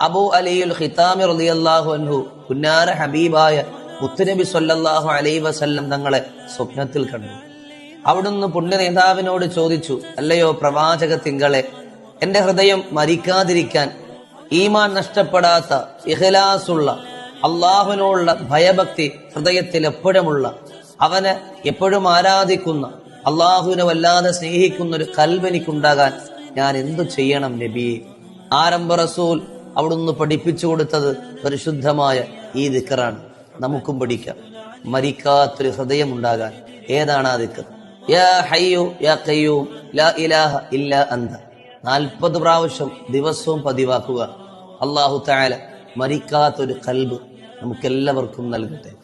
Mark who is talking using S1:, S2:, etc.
S1: അബു അലിയുൽ ഖിത്താമി റളിയല്ലാഹു ഹബീബായ മുത്തുനബി സല്ലല്ലാഹു അലൈഹി വസല്ലം തങ്ങളെ സ്വപ്നത്തിൽ കണ്ടു. അവിടുന്ന് പുണ്യ നേതാവിനോട് ചോദിച്ചു അല്ലയോ പ്രവാചക തിങ്കളെ എന്റെ ഹൃദയം മരിക്കാതിരിക്കാൻ ഈമാൻ നഷ്ടപ്പെടാത്ത ഇഹലാസുള്ള അള്ളാഹുവിനോടുള്ള ഭയഭക്തി ഹൃദയത്തിൽ എപ്പോഴുമുള്ള അവനെ എപ്പോഴും ആരാധിക്കുന്ന അള്ളാഹുവിനെ വല്ലാതെ സ്നേഹിക്കുന്ന ഒരു കൽവനിക്കുണ്ടാകാൻ ഞാൻ എന്തു ചെയ്യണം നബിയെ ആരംഭ റസൂൽ അവിടുന്ന് പഠിപ്പിച്ചു കൊടുത്തത് പരിശുദ്ധമായ ഈ ദിക്കറാണ്. നമുക്കും പഠിക്കാം. മരിക്കാത്തൊരു ഹൃദയം ഉണ്ടാകാൻ ഏതാണ് ആ ദിക്കർ? യാ യാ ലാ ഇലാഹ ഇല്ല നാൽപ്പത് പ്രാവശ്യം ദിവസവും പതിവാക്കുക. അള്ളാഹു താല മരിക്കാത്തൊരു കൽബ് നമുക്കെല്ലാവർക്കും നൽകട്ടെ.